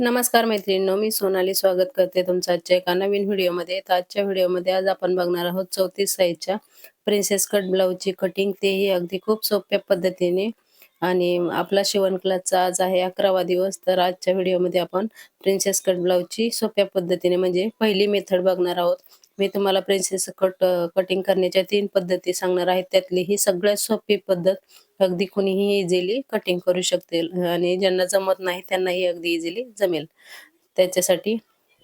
नमस्कार मैत्रिणींनो मी सोनाली स्वागत करते तुमचं आजच्या एका नवीन व्हिडिओमध्ये. तर आजच्या व्हिडिओमध्ये आज आपण बघणार आहोत चौतीस साईजच्या प्रिन्सेस कट ब्लाऊजची कटिंग तेही अगदी खूप सोप्या पद्धतीने आणि आपला शिवणक्लासचा आज आहे अकरावा दिवस. तर आजच्या व्हिडिओमध्ये आपण प्रिन्सेस कट ब्लाऊजची सोप्या पद्धतीने म्हणजे पहिली मेथड बघणार आहोत. मी तुम्हाला प्रिन्सेस कट कटिंग करण्याच्या तीन पद्धती सांगणार आहे. त्यातली ही सगळ्यात सोपी पद्धत अगदी कुणीही इझिली कटिंग करू शकते. आणि ज्यांना जमत नाही त्यांनाही अगदी इझिली जमेल. त्याच्यासाठी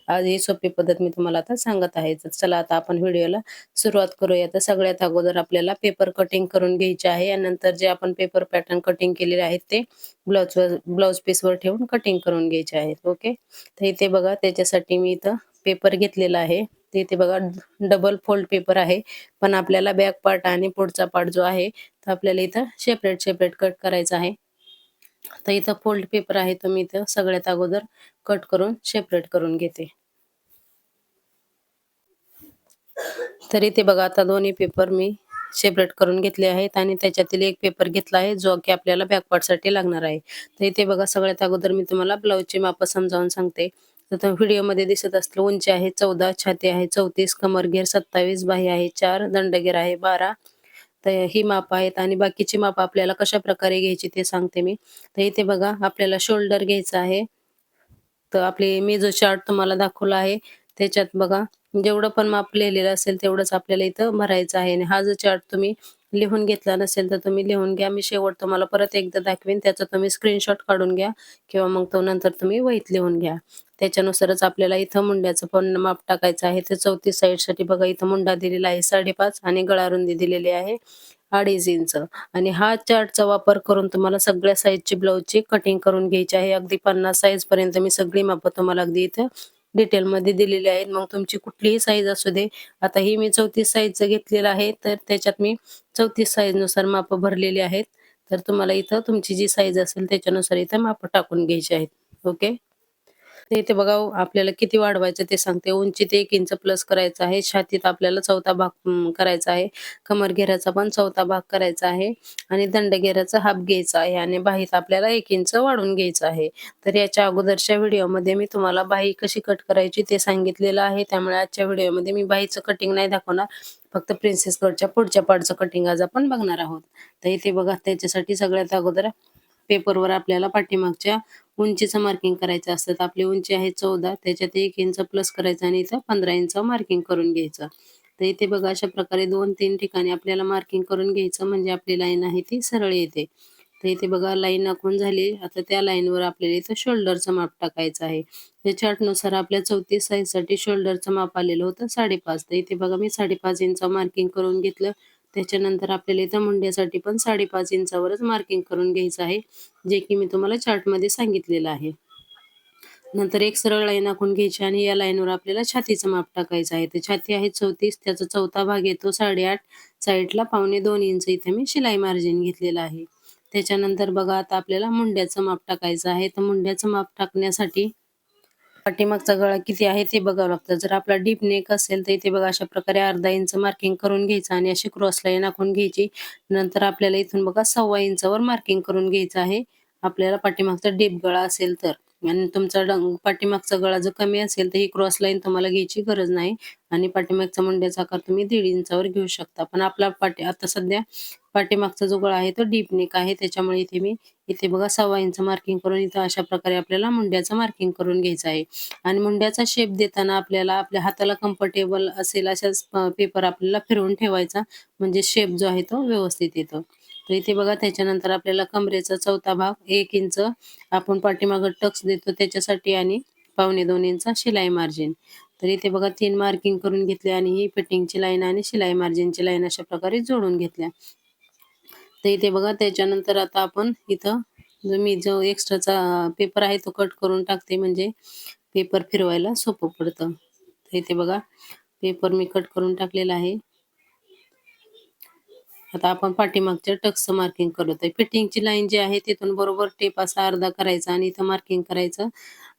आज ही सोपी पद्धत मी तुम्हाला आता सांगत आहे. तर चला आता आपण व्हिडिओला सुरुवात करूया. तर सगळ्यात अगोदर आपल्याला पेपर कटिंग करून घ्यायचे आहे. आणि नंतर जे आपण पेपर पॅटर्न कटिंग केलेले आहेत ते ब्लाउजवर ब्लाउज पीसवर ठेवून कटिंग करून घ्यायचे आहेत. ओके तर इथे बघा त्याच्यासाठी मी इथं पेपर घेतलेला आहे. ते इथे बघा डबल फोल्ड पेपर आहे. पण आपल्याला बॅक पार्ट आणि पुढचा पार्ट जो आहे तो आपल्याला इथं सेपरेट सेपरेट कट करायचा आहे. तर इथं फोल्ड पेपर आहे तर मी इथं सगळ्यात अगोदर कट करून सेपरेट करून घेते. तर इथे बघा आता दोन्ही पेपर मी सेपरेट करून घेतले आहेत आणि त्याच्यातील एक पेपर घेतला आहे जो की आपल्याला बॅकसाठी लागणार आहे. तर इथे बघा सगळ्यात अगोदर मी तुम्हाला ब्लाऊजची माप समजावून सांगते. तर व्हिडिओमध्ये दिसत असलं उंची आहे चौदा छाती आहे चौतीस कमरघेर सत्तावीस बाही आहे चार दंडगेर आहे बारा. तर ही माप आहेत आणि बाकीची माप आपल्याला कशा प्रकारे घ्यायची ते सांगते मी. तर इथे बघा आपल्याला शोल्डर घ्यायचा आहे. तर आपली मी जो चार्ट तुम्हाला दाखवला आहे. त्याच्यात बघा जेवढं पण माप लिहिलेलं असेल तेवढंच आपल्याला इथं भरायचं आहे. आणि हा जो चार्ट तुम्ही लिहून घेतला नसेल तर तुम्ही लिहून घ्या. मी शेवट तुम्हाला परत एकदा दाखवेन. त्याचा तुम्ही स्क्रीनशॉट काढून घ्या किंवा मग तो नंतर तुम्ही वहीत लिहून घ्या. त्याच्यानुसारच आपल्याला इथं मुंड्याचं पण माप टाकायचं आहे. तर चौतीससाठी बघा इथं मुंडा दिलेला आहे साडेपाच आणि गळारुंदी दिलेली आहे अडीच इंच आणि हा चार्टचा वापर करून तुम्हाला सगळ्या साईजची ब्लाऊजची कटिंग करून घ्यायची आहे. अगदी पन्नास साईज पर्यंत मी सगळी माप तुम्हाला अगदी इथं डिटेलमध्ये दिलेली आहेत. मग तुमची कुठलीही साईज असू दे. आता ही मी चौतीस साईजचं घेतलेलं आहे. तर त्याच्यात मी चौतीस साईजनुसार माप भरलेली आहेत. तर तुम्हाला इथं तुमची जी साईज असेल त्याच्यानुसार इथं माप टाकून घ्यायची आहेत. ओके इथे बघा आपल्याला किती वाढवायचं ते सांगते. उंचीत एक इंच प्लस करायचं आहे. छातीत आपल्याला चौथा भाग करायचा आहे. कमर घेराचा पण चौथा भाग करायचा आहे. आणि दंड घेराचा हाफ घ्यायचा आहे. आणि बाहीत आपल्याला एक इंच वाढून घ्यायचं आहे. तर याच्या अगोदरच्या व्हिडिओमध्ये मी तुम्हाला बाही कशी कट करायची ते सांगितलेलं आहे. त्यामुळे आजच्या व्हिडिओमध्ये मी बाहीचं कटिंग नाही दाखवणार. फक्त प्रिन्सेस कटच्या पुढच्या पार्टचं कटिंग आज आपण बघणार आहोत. तर इथे बघा त्याच्यासाठी सगळ्यात अगोदर पेपरवर आपल्याला पाठीमागच्या उंचीचं मार्किंग करायचं असतं आपली उंची आहे चौदा त्याच्यात एक इंच प्लस करायचं आणि इथं पंधरा इंच मार्किंग करून घ्यायचं. तर इथे बघा अशा प्रकारे दोन तीन ठिकाणी आपल्याला मार्किंग करून घ्यायचं म्हणजे आपली लाईन आहे ती सरळ येते. तर इथे बघा लाईन आखून झाली. आता त्या लाईनवर आपल्याला इथं शोल्डरचं माप टाकायचं आहे. त्या चार्टनुसार आपल्या चौतीससाठी शोल्डरचं माप आलेलं होतं साडेपाच. तर इथे बघा मी साडेपाच इंच मार्किंग करून घेतलं. त्याच्यानंतर आपल्याला इथं मुंड्यासाठी पण साडेपाच इंचावरच मार्किंग करून घ्यायचं आहे जे की मी तुम्हाला चार्टमध्ये सांगितलेलं आहे. नंतर एक सरळ लाईन आखून घ्यायची आणि या लाईनवर आपल्याला छातीचं माप टाकायचं आहे. तर छाती आहे चौतीस त्याचा चौथा भाग येतो साडेआठ साईडला पावणे दोन इंच. इथे मी शिलाई मार्जिन घेतलेलं आहे. त्याच्यानंतर बघा आता आपल्याला मुंड्याचं माप टाकायचं आहे. तर मुंड्याचं माप टाकण्यासाठी पाठीमागचा गळा किती आहे ते बघावं लागतं. जर आपला डीप नेक असेल तर इथे बघा अशा प्रकारे अर्धा इंच मार्किंग करून घ्यायचं आणि अशी क्रॉस लाईन आखून घ्यायची. नंतर आपल्याला इथून बघा सव्वा इंचावर मार्किंग करून घ्यायचं आहे. आपल्याला पाठीमागचा डीप गळा असेल तर. आणि तुमचा पाठीमागचा गळा जर कमी असेल तर ही क्रॉस लाईन तुम्हाला घ्यायची गरज नाही. आणि पाठीमागचा मुंड्याचा आकार तुम्ही दीड इंचावर घेऊ शकता. पण आपला पाठी आता सध्या पाठीमागचा जो गळा आहे तो डीप नेक आहे. त्याच्यामुळे इथे मी इथे बघा सव्वा इंच मार्किंग करून इथं अशा प्रकारे आपल्याला मुंड्याचं मार्किंग करून घ्यायचं आहे. आणि मुंड्याचा शेप देताना आपल्याला आपल्या हाताला कम्फर्टेबल असेल अशाच पेपर आपल्याला फिरवून ठेवायचा. म्हणजे शेप जो आहे तो व्यवस्थित येतो. तर इथे बघा त्याच्यानंतर आपल्याला कमरेचा चौथा भाग एक इंच आपण पाठीमागं टक्स देतो त्याच्यासाठी आणि पावणे दोन इंच शिलाई मार्जिन तर इथे बघा तीन मार्किंग करून घेतले आणि ही फिटिंगची लाईन आणि शिलाई मार्जिनची लाईन अशा प्रकारे जोडून घेतल्या. तर इथे बघा त्याच्यानंतर आता आपण इथं जो मी जो एक्स्ट्राचा पेपर आहे तो कट करून टाकते म्हणजे पेपर फिरवायला सोपं पडतं. तर इथे बघा पेपर मी कट करून टाकलेला आहे. आता आपण पाठीमागच्या टक्स मार्किंग करत आहे फिटिंगची लाईन जी आहे तिथून बरोबर टेप असा अर्धा करायचा आणि इथं मार्किंग करायचं.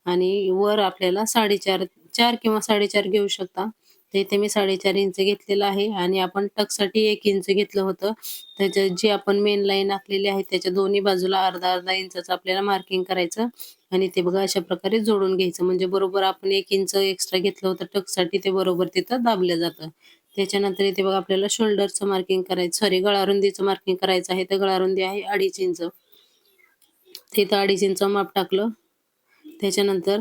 आणि वर आपल्याला साडेचार चार किंवा साडेचार घेऊ शकता. तर इथे मी साडेचार इंच घेतलेलं आहे आणि आपण टकसाठी एक इंच घेतलं होतं. त्याच्या जी आपण मेन लाईन आखलेली आहे त्याच्या दोन्ही बाजूला अर्धा अर्धा इंचाचं आपल्याला मार्किंग करायचं. आणि ते बघा अशा प्रकारे जोडून घ्यायचं. म्हणजे बरोबर आपण एक इंच एक्स्ट्रा घेतलं होतं टकसाठी ते बरोबर तिथं दाबलं जातं. त्याच्यानंतर इथे बघा आपल्याला शोल्डरचं मार्किंग करायचं सॉरी गळारुंदीचं मार्किंग करायचं आहे. तर गळारुंदी आहे अडीच इंच तिथं अडीच इंच माप टाकलं. त्याच्यानंतर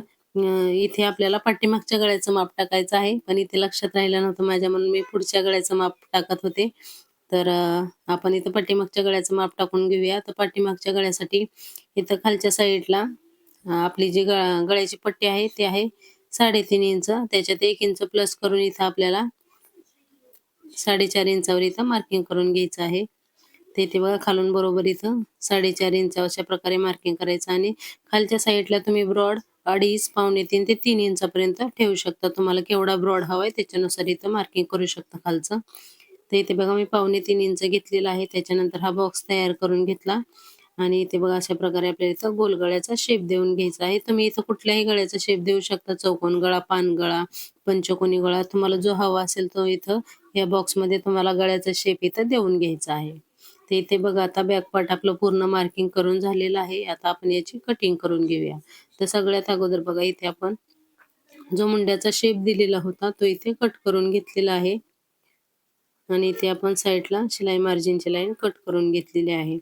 इथे आपल्याला पाठीमागच्या गळ्याचं माप टाकायचं आहे. पण इथे लक्षात राहिलं नव्हतं माझ्या म्हणून मी पुढच्या गळ्याचं माप टाकत होते. तर आपण इथं पाठीमागच्या गळ्याचं माप टाकून घेऊया. तर पाठीमागच्या गळ्यासाठी इथं खालच्या साईडला आपली जी गळा गळ्याची पट्टी आहे ती आहे साडेतीन इंच त्याच्यात एक इंच प्लस करून इथं आपल्याला साडेचार इंचावर इथं मार्किंग करून घ्यायचं आहे. ते इथे बघा खालून बरोबर इथं साडेचार इंचावर अशा प्रकारे मार्किंग करायचं आणि खालच्या साईडला तुम्ही ब्रॉड अडीच पावणे तीन ते तीन इंचापर्यंत ठेवू शकता. तुम्हाला केवढा ब्रॉड हवाय त्याच्यानुसार इथं मार्किंग करू शकता खालचं. तर इथे बघा मी पावणे तीन इंच घेतलेला आहे. त्याच्यानंतर हा बॉक्स तयार करून घेतला. आणि इथे बघा अशा प्रकारे आपल्याला इथं गोल गळ्याचा शेप देऊन घ्यायचा आहे. तुम्ही इथं कुठल्याही गळ्याचा शेप देऊ शकता. चौकोन गळा पान गळा पंचकोनी गळा. तुम्हाला जो हवा असेल तो इथं या बॉक्समध्ये तुम्हाला गळ्याचा शेप इथं देऊन घ्यायचा आहे. ते इथे बघा आता बॅकपार्ट आपलं पूर्ण मार्किंग करून झालेलं आहे. आता आपण याची कटिंग करून घेऊया. तर सगळ्यात अगोदर बघा इथे आपण जो मुंड्याचा शेप दिलेला होता तो इथे कट करून घेतलेला आहे. आणि इथे आपण साईडला शिलाई मार्जिनची लाईन कट करून घेतलेली आहे.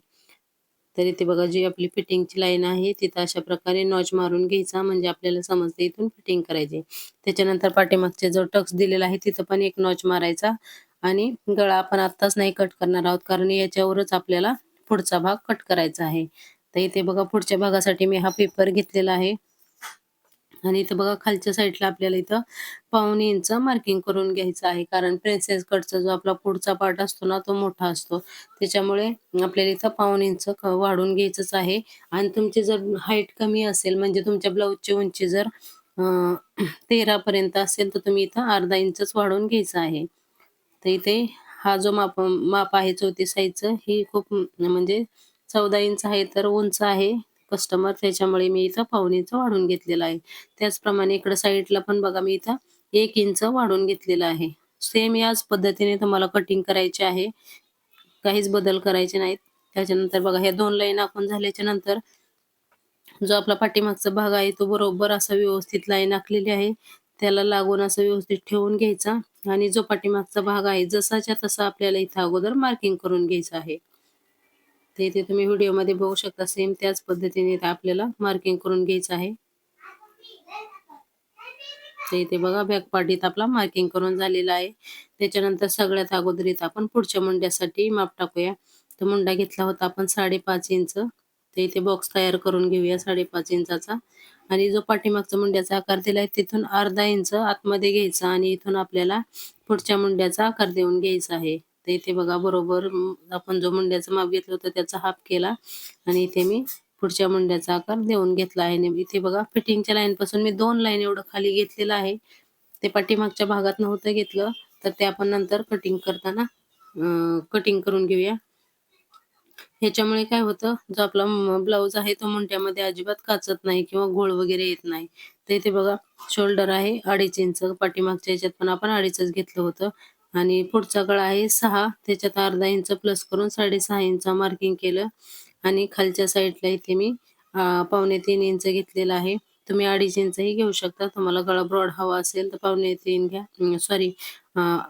तर इथे बघा जी आपली फिटिंगची लाईन आहे तिथं अशा प्रकारे नॉच मारून घ्यायचा म्हणजे आपल्याला समजते इथून फिटिंग करायची. त्याच्यानंतर पाठीमागचे जो टक्स दिलेला आहे तिथं पण एक नॉच मारायचा आणि गळा आपण आत्ताच नाही कट करणार आहोत कारण याच्यावरच आपल्याला पुढचा भाग कट करायचा आहे. तर इथे बघा पुढच्या भागासाठी मी हा पेपर घेतलेला आहे. आणि इथं बघा खालच्या साईडला आपल्याला इथं पाहुणे इंच मार्किंग करून घ्यायचं आहे. कारण प्रिन्सेस कटचा जो आपला पुढचा पार्ट असतो ना तो मोठा असतो. त्याच्यामुळे आपल्याला इथं पाऊण इंच वाढून घ्यायचंच आहे. आणि तुमची जर हाईट कमी असेल म्हणजे तुमच्या ब्लाऊजची उंची जर तेरा पर्यंत असेल तर तुम्ही इथं अर्धा इंचच वाढवून घ्यायचं आहे. तर इथे हा जो माप माप आहे चौतीस साईजचं ही खूप म्हणजे चौदा इंच आहे तर उंच आहे. कस्टमर त्याच्यामुळे मी इथं पाऊन इंच वाढून घेतलेला आहे. त्याचप्रमाणे इकडं साईडला पण बघा मी इथं एक इंच वाढून घेतलेला आहे. सेम याच पद्धतीने तुम्हाला कटिंग करायचे आहे. काहीच बदल करायचे नाहीत. त्याच्यानंतर बघा ह्या दोन लाईन आखून झाल्याच्यानंतर जो आपला पाठीमागचा भाग आहे तो बरोबर असा व्यवस्थित लाईन आखलेली आहे. त्याला लागून असं व्यवस्थित ठेवून घ्यायचा आणि जो पाठीमागचा भाग आहे जसाच्या तसा आपल्याला इथं अगोदर मार्किंग करून घ्यायचा आहे. ते इथे तुम्ही व्हिडिओमध्ये बघू शकता. सेम त्याच पद्धतीने इथे आपल्याला मार्किंग करून घ्यायचं आहे. ते इथे बघा बॅक पार्टीत आपला मार्किंग करून झालेला आहे. त्याच्यानंतर सगळ्यात अगोदर इथं आपण पुढच्या मुंड्यासाठी माप टाकूया. तर मुंडा घेतला होता आपण साडेपाच इंच. तर इथे बॉक्स तयार करून घेऊया साडेपाच इंचाचा. आणि जो पाठीमागचा मुंड्याचा आकार दिलाय तिथून अर्धा इंच आतमध्ये घ्यायचा आणि इथून आपल्याला पुढच्या मुंड्याचा आकार देऊन घ्यायचा आहे. तर इथे बघा बरोबर आपण जो मुंड्याचा माप घेतलं होतं त्याचा हाफ केला. आणि इथे मी पुढच्या मुंड्याचा आकार देऊन घेतला आहे. इथे बघा फिटिंगच्या लाईन पासून मी दोन लाईन एवढं खाली घेतलेलं आहे. ते पाठीमागच्या भागात नव्हतं घेतलं तर ते आपण नंतर कटिंग करताना कटिंग करून घेऊया. ह्याच्यामुळे काय होतं जो आपला ब्लाऊज आहे तो मुंट्यामध्ये अजिबात काचत नाही किंवा घोळ वगैरे येत नाही. तर इथे बघा शोल्डर आहे अडीच इंच. पाठीमागच्या ह्याच्यात पण आपण अडीचच घेतलं होतं. आणि पुढचा गळा आहे सहा. त्याच्यात अर्धा इंच प्लस करून साडेसहा इंच मार्किंग केलं. आणि खालच्या साईडला इथे मी पावणे तीन इंच घेतलेला आहे. तुम्ही अडीच इंचही घेऊ शकता. तुम्हाला गळा ब्रॉड हवा असेल तर पावणे तीन घ्या. सॉरी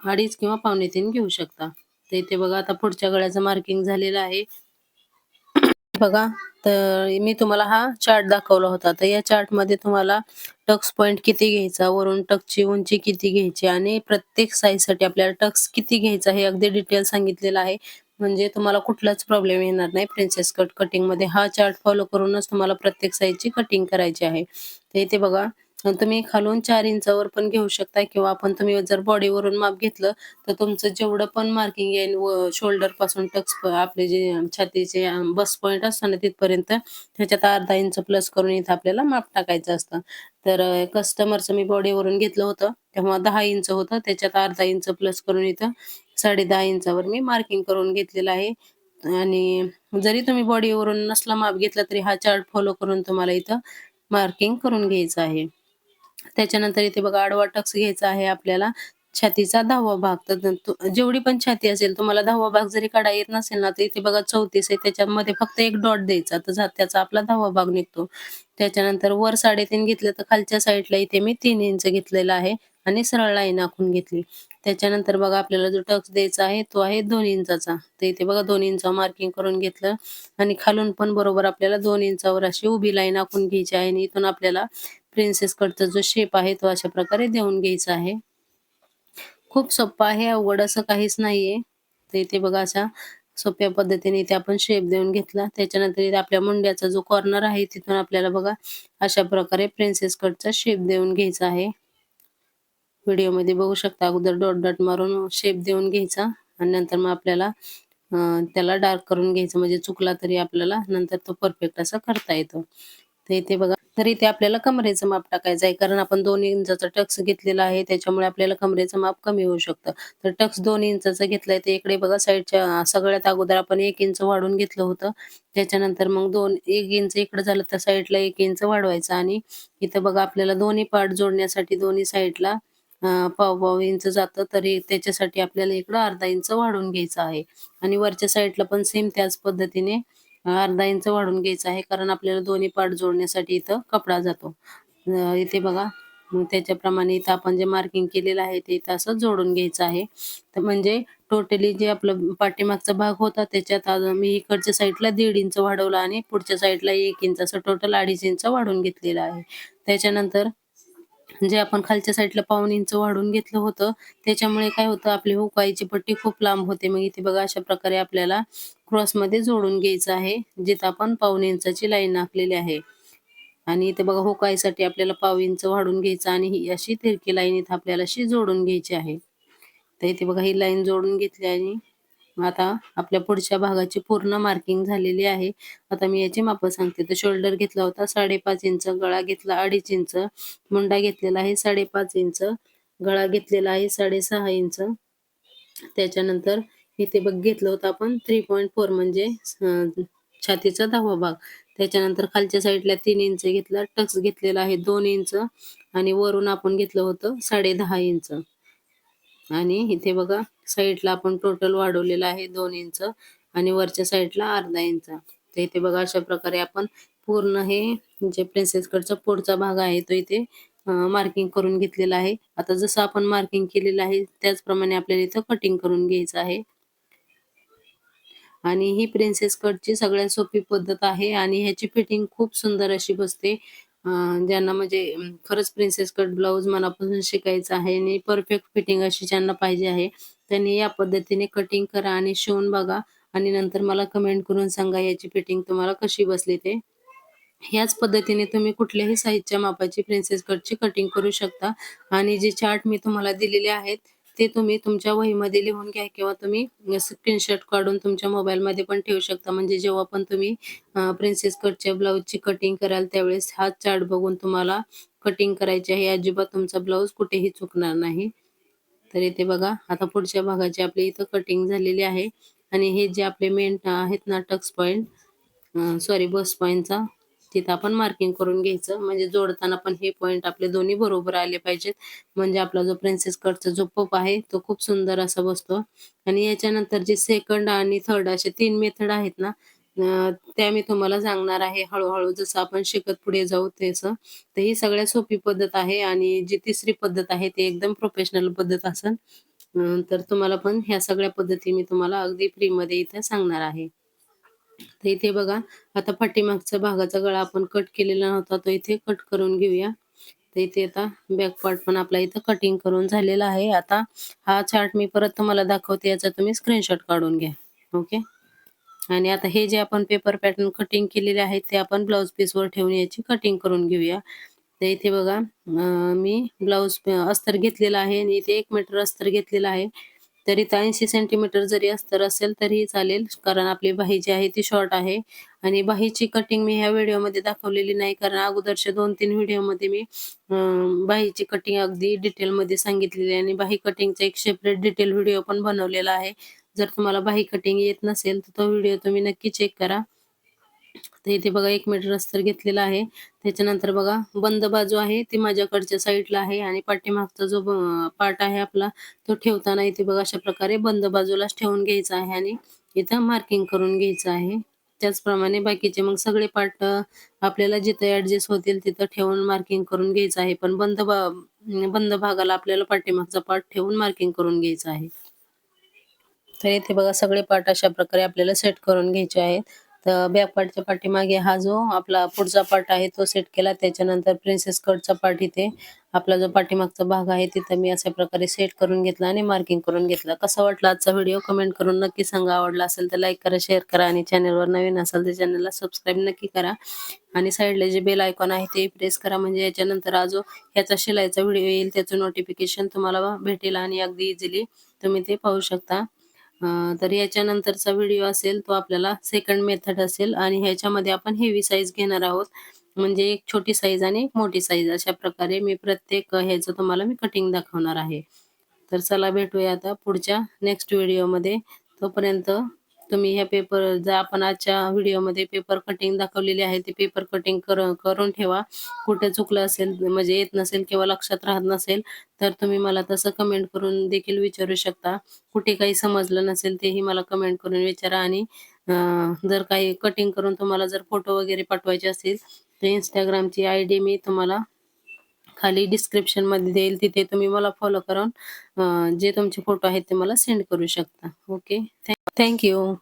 अडीच किंवा पावणे तीन घेऊ शकता. तर इथे बघा आता पुढच्या गळ्याचं मार्किंग झालेलं आहे. बघा तर मी तुम्हाला हा चार्ट दाखवला होता. तर या चार्टमध्ये तुम्हाला टक्स पॉइंट किती घ्यायचा वरून टक्सची उंची किती घ्यायची आणि प्रत्येक साईजसाठी आपल्याला टक्स किती घ्यायचा हे अगदी डिटेल सांगितलेलं आहे. म्हणजे तुम्हाला कुठलाच प्रॉब्लेम येणार नाही. प्रिन्सेस कट कटिंगमध्ये हा चार्ट फॉलो करूनच तुम्हाला प्रत्येक साईजची कटिंग करायची आहे. तर इथे बघा तुम्ही खालून चार इंचावर पण घेऊ शकता किंवा आपण तुम्ही जर बॉडीवरून माप घेतलं तर तुमचं जेवढं पण मार्किंग येईल शोल्डरपासून टक्स आपले जे छातीचे बस पॉइंट असतं ना तिथपर्यंत त्याच्यात अर्धा इंच प्लस करून इथं आपल्याला माप टाकायचं असतं. तर कस्टमरचं मी बॉडीवरून घेतलं होतं तेव्हा दहा इंच होतं त्याच्यात अर्धा इंच प्लस करून इथं साडे दहा इंचावर मी मार्किंग करून घेतलेलं आहे. आणि जरी तुम्ही बॉडीवरून नसला माप घेतला तरी हा चार्ट फॉलो करून तुम्हाला इथं मार्किंग करून घ्यायचं आहे. त्याच्यानंतर इथे बघा आडवा टक्स घ्यायचा आहे आपल्याला. छातीचा दहावा भाग. तर जेवढी पण छाती असेल तुम्हाला दहावा भाग जरी काढा येत नसेल ना तर इथे बघा चौतीस आहे. त्याच्यामध्ये फक्त एक डॉट द्यायचा. तर त्याचा आपला दहावा भाग निघतो. त्याच्यानंतर वर साडेतीन घेतलं तर खालच्या साईडला इथे मी तीन इंच घेतलेला आहे आणि सरळ लाईन आखून घेतली. त्याच्यानंतर बघा आपल्याला जो टक्स द्यायचा आहे तो आहे दोन इंचाचा. तर इथे बघा दोन इंच मार्किंग करून घेतलं. आणि खालून पण बरोबर आपल्याला दोन इंचावर अशी उभी लाईन आखून घ्यायची आहे. आणि इथून आपल्याला प्रिन्सेस कडचा जो शेप आहे तो अशा प्रकारे देऊन घ्यायचा आहे. खूप सोप्पा आहे अवघड असं काहीच नाहीये. तर इथे बघा अशा सोप्या पद्धतीने इथे आपण शेप देऊन घेतला. त्याच्यानंतर इथे आपल्या मुंड्याचा जो कॉर्नर आहे तिथून आपल्याला बघा अशा प्रकारे प्रिन्सेस कटचा शेप देऊन घ्यायचा आहे. व्हिडिओमध्ये बघू शकता अगोदर डॉट डॉट मारून शेप देऊन घ्यायचा आणि नंतर मग आपल्याला त्याला डार्क करून घ्यायचं. म्हणजे चुकला तरी आपल्याला नंतर तो परफेक्ट असा करता येतो. तर इथे बघा तर इथे आपल्याला कमरेचं माप टाकायचं आहे. कारण आपण दोन इंचाचा टक्स घेतलेला आहे त्याच्यामुळे आपल्याला कमरेचं माप कमी होऊ शकतं. तर टक्स दोन इंचाचा घेतलाय तर इकडे बघा साईडच्या सगळ्यात अगोदर आपण एक इंच वाढून घेतलं होतं. त्याच्यानंतर मग दोन एक इंच इकडे झालं तर साईडला एक इंच वाढवायचं. आणि इथं बघा आपल्याला दोन्ही पार्ट जोडण्यासाठी दोन्ही साईडला पाव पाव इंच जातं. तरी त्याच्यासाठी आपल्याला इकडं अर्धा इंच वाढवून घ्यायचं आहे. आणि वरच्या साईडला पण सेम त्याच पद्धतीने अर्धा इंच वाढून घ्यायचं आहे कारण आपल्याला दोन्ही पार्ट जोडण्यासाठी इथं कपडा जातो. इथे बघा मग त्याच्याप्रमाणे इथं आपण जे मार्किंग केलेलं आहे ते इथं असं जोडून घ्यायचं आहे. तर म्हणजे टोटली जे आपलं पाठीमागचा भाग होता त्याच्यात मी इकडच्या साईडला दीड इंच वाढवला आणि पुढच्या साईडला एक इंच असं टोटल अडीच इंच वाढवून घेतलेलं आहे. त्याच्यानंतर जे आपण खालच्या साईडला पाऊन इंच वाढून घेतलं होतं त्याच्यामुळे काय होतं आपली हुकाईची पट्टी खूप लांब होते. मग इथे बघा अशा प्रकारे आपल्याला क्रॉसमध्ये जोडून घ्यायचं आहे जिथं आपण पाऊन इंचाची लाईन आखलेली आहे. आणि इथे बघा हुकाईसाठी आपल्याला पाव इंच वाढून घ्यायचं आणि ही अशी तिरकी लाईन इथं आपल्याला अशी जोडून घ्यायची आहे. तर इथे बघा ही लाईन जोडून घेतली आणि आता आपल्या पुढच्या भागाची पूर्ण मार्किंग झालेली आहे. आता मी याची माप सांगते. तर शोल्डर घेतला होता साडेपाच इंच गळा घेतला अडीच इंच मुंडा घेतलेला आहे साडेपाच इंच गळा घेतलेला आहे साडेसहा इंच. त्याच्यानंतर इथे बघ घेतलं होतं आपण थ्री पॉईंट फोर म्हणजे छातीचा दहावा भाग. त्याच्यानंतर खालच्या साईडला तीन इंच घेतला टक्स घेतलेला आहे दोन इंच आणि वरून आपण घेतलं होतं साडे दहा इंच. आणि इथे बघा साईडला आपण टोटल वाढवलेलं आहे दोन इंच आणि वरच्या साईडला अर्धा इंच. तर इथे बघा अशा प्रकारे आपण पूर्ण हे जे प्रिन्सेस कडचा पुढचा भाग आहे तो इथे मार्किंग करून घेतलेला आहे. आता जसं आपण मार्किंग केलेलं आहे त्याचप्रमाणे आपल्याला इथं कटिंग करून घ्यायचं आहे. आणि ही प्रिन्सेस कटची सगळ्यात सोपी पद्धत आहे आणि ह्याची फिटिंग खूप सुंदर अशी बसते. ज्यांना म्हणजे खरंच प्रिन्सेस कट ब्लाऊज मनापासून शिकायचं आहे आणि परफेक्ट फिटिंग अशी ज्यांना पाहिजे आहे त्यांनी या पद्धतीने कटिंग करा आणि शिवून बघा. आणि नंतर मला कमेंट करून सांगा याची फिटिंग तुम्हाला कशी बसली ते. ह्याच पद्धतीने तुम्ही कुठल्याही साईजच्या मापाची प्रिन्सेस कटची कटिंग करू शकता. आणि जे चार्ट मी तुम्हाला दिलेले आहेत ते तुम्ही तुमच्या वहीमध्ये लिहून घ्या किंवा तुम्ही स्क्रीनशॉट काढून तुमच्या मोबाईलमध्ये पण ठेवू शकता. म्हणजे जेव्हा पण तुम्ही प्रिन्सेस कटच्या ब्लाऊजची कटिंग कराल त्यावेळेस हा चार्ट बघून तुम्हाला कटिंग करायची आहे. अजिबात तुमचा ब्लाऊज कुठेही चुकणार नाही. तर इथे बघा आता पुढच्या भागाची आपली इथं कटिंग झालेली आहे. आणि हे जे आपले मेन आहेत ना टक्स पॉइंट सॉरी बस पॉईंटचा तिथं आपण मार्किंग करून घ्यायचं. म्हणजे जोडताना पण हे पॉईंट आपले दोन्ही बरोबर आले पाहिजेत. म्हणजे आपला जो प्रिन्सेस कटचा जो पप आहे तो खूप सुंदर असा बसतो. आणि याच्यानंतर जे सेकंड आणि थर्ड असे तीन मेथड आहेत ना त्या मी तुम्हाला सांगणार आहे. हळूहळू जसं आपण शिकत पुढे जाऊ तसं. तर ही सगळ्यात सोपी पद्धत आहे आणि जी तिसरी पद्धत आहे ती एकदम प्रोफेशनल पद्धत असेल. तर तुम्हाला पण ह्या सगळ्या पद्धती मी तुम्हाला अगदी फ्री मध्ये इथे सांगणार आहे. तर इथे बघा आता पाठीमागचा भागाचा गळा आपण कट केलेला नव्हता तो इथे कट करून घेऊया. तर इथे आता बॅक पार्ट पण आपला इथं कटिंग करून झालेला आहे. आता हा चार्ट मी परत तुम्हाला दाखवते याचा तुम्ही स्क्रीनशॉट काढून घ्या. ओके आणि आता हे जे आपण पेपर पॅटर्न कटिंग केलेले आहेत ते आपण ब्लाऊज पीसवर ठेवून याची कटिंग करून घेऊया. तर इथे बघा मी ब्लाऊज अस्तर घेतलेला आहे आणि इथे एक मीटर अस्तर घेतलेला आहे. तरी ऐंशी सेंटीमीटर जरी अस्तर असेल तरीही चालेल कारण आपली बाही जी आहे ती शॉर्ट आहे. आणि बाहीची कटिंग मी ह्या व्हिडिओमध्ये दाखवलेली नाही कारण अगोदरच्या दोन तीन व्हिडिओमध्ये मी बाहीची कटिंग अगदी डिटेलमध्ये सांगितलेली आहे. आणि बाही कटिंगचा एक सेपरेट डिटेल व्हिडिओ पण बनवलेला आहे. जर तुम्हाला बाही कटिंग येत नसेल तर तो व्हिडिओ तुम्ही नक्की चेक करा. तर इथे बघा एक मीटर अस्तर घेतलेला आहे. त्याच्यानंतर बघा बंद बाजू आहे ती माझ्याकडच्या साईडला आहे आणि पाठीमागचा जो पार्ट आहे आपला तो ठेवताना इथे बघा अशा प्रकारे बंद बाजूलाच ठेवून घ्यायचा आहे आणि इथं मार्किंग करून घ्यायचं आहे. त्याचप्रमाणे बाकीचे मग सगळे पार्ट आपल्याला जिथं ऍडजस्ट होतील तिथं ठेवून मार्किंग करून घ्यायचं आहे. पण बंद बा बंद भागाला आपल्याला पाठीमागचा पार्ट ठेवून मार्किंग करून घ्यायचं आहे. तर इथे बघा सगळे पार्ट अशा प्रकारे आपल्याला सेट करून घ्यायचे आहेत. तर बॅक पार्टच्या पाठीमागे हा जो आपला पुढचा पार्ट आहे तो सेट केला. त्याच्यानंतर प्रिन्सेस कटचा पार्ट इथे. आपला जो पाठीमागचा भाग आहे तिथं मी अशा प्रकारे सेट करून घेतला आणि मार्किंग करून घेतला. कसा वाटला आजचा व्हिडिओ कमेंट करून नक्की सांगा. आवडला असेल तर लाईक करा शेअर करा आणि चॅनलवर नवीन असेल तर चॅनलला सबस्क्राईब नक्की करा. आणि साईडला जे बेल आयकॉन आहे ते प्रेस करा. म्हणजे याच्यानंतर आज ह्याचा शिलाईचा व्हिडिओ येईल त्याचं नोटिफिकेशन तुम्हाला भेटेल आणि अगदी इझिली तुम्ही ते पाहू शकता. तर याच्यानंतरचा व्हिडिओ असेल तो आपल्याला सेकंड मेथड असेल आणि ह्याच्यामध्ये आपण हेवी साईज घेणार आहोत. म्हणजे एक छोटी साईज आणि एक मोठी साईज अशा प्रकारे मी प्रत्येक ह्याचं तुम्हाला मी कटिंग दाखवणार आहे. तर चला भेटूया आता पुढच्या नेक्स्ट व्हिडिओमध्ये तोपर्यंत तुम्ही ह्या पेपर जर आपण आजच्या व्हिडिओमध्ये पेपर कटिंग दाखवलेली आहे ते पेपर कटिंग कर करून ठेवा. कुठे चुकलं असेल म्हणजे येत नसेल किंवा लक्षात राहत नसेल तर तुम्ही मला तसं कमेंट करून देखील विचारू शकता. कुठे काही समजलं नसेल तेही मला कमेंट करून विचारा. आणि जर काही कटिंग करून तुम्हाला जर फोटो वगैरे पाठवायचे असतील तर इंस्टाग्रामची आय डी मी तुम्हाला खाली डिस्क्रिप्शनमध्ये देईल. तिथे तुम्ही मला फॉलो करून जे तुमचे फोटो आहेत ते मला सेंड करू शकता. Okay thank Thank you.